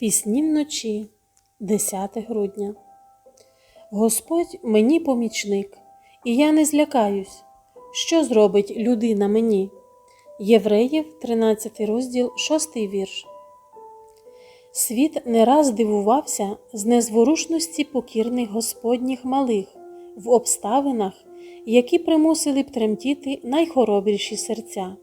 Пісні вночі, 10 грудня. Господь мені помічник, і я не злякаюсь, що зробить людина мені. Євреїв, 13 розділ, 6 вірш. Світ не раз дивувався з незворушності покірних Господніх малих в обставинах, які примусили б тремтіти найхоробріші серця.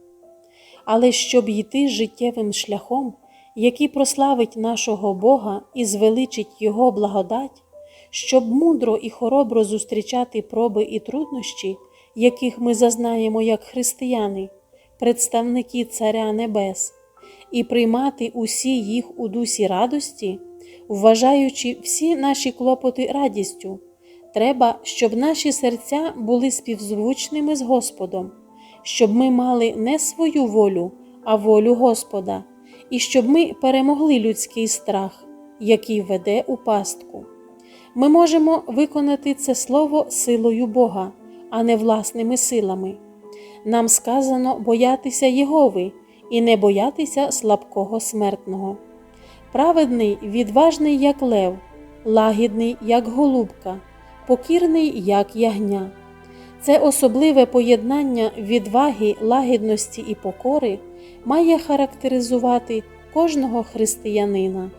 Але щоб йти життєвим шляхом, який прославить нашого Бога і звеличить Його благодать, щоб мудро і хоробро зустрічати проби і труднощі, яких ми зазнаємо як християни, представники Царя Небес, і приймати усі їх у дусі радості, вважаючи всі наші клопоти радістю, треба, щоб наші серця були співзвучними з Господом, щоб ми мали не свою волю, а волю Господа, і щоб ми перемогли людський страх, який веде у пастку. Ми можемо виконати це слово силою Бога, а не власними силами. Нам сказано боятися Єгови і не боятися слабкого смертного. Праведний, відважний, як лев, лагідний, як голубка, покірний, як ягня. Це особливе поєднання відваги, лагідності і покори має характеризувати кожного християнина.